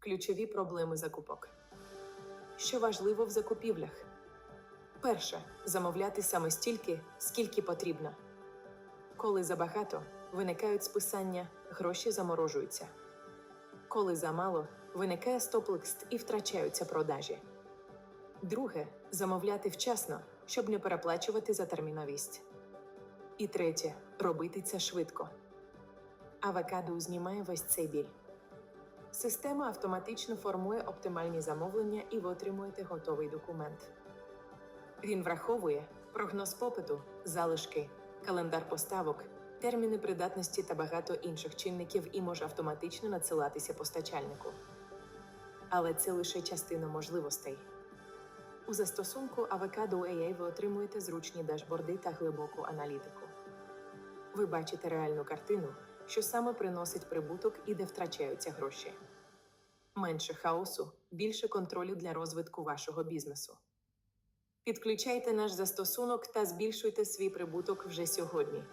Ключові проблеми закупок. Що важливо в закупівлях? Перше замовляти саме стільки, скільки потрібно. Коли забагато, виникають списання, гроші заморожуються. Коли замало, виникає стоп-лист і втрачаються продажі. Друге замовляти вчасно, щоб не переплачувати за терміновість. І третє робити це швидко. Авокадо знімає весь цей біль. Система автоматично формує оптимальні замовлення і ви отримуєте готовий документ. Він враховує прогноз попиту, залишки, календар поставок, терміни придатності та багато інших чинників і може автоматично надсилатися постачальнику. Але це лише частина можливостей. У застосунку Avocado AI ви отримуєте зручні дашборди та глибоку аналітику. Ви бачите реальну картину, що саме приносить прибуток і де втрачаються гроші. Менше хаосу, більше контролю для розвитку вашого бізнесу. Підключайте наш застосунок та збільшуйте свій прибуток вже сьогодні.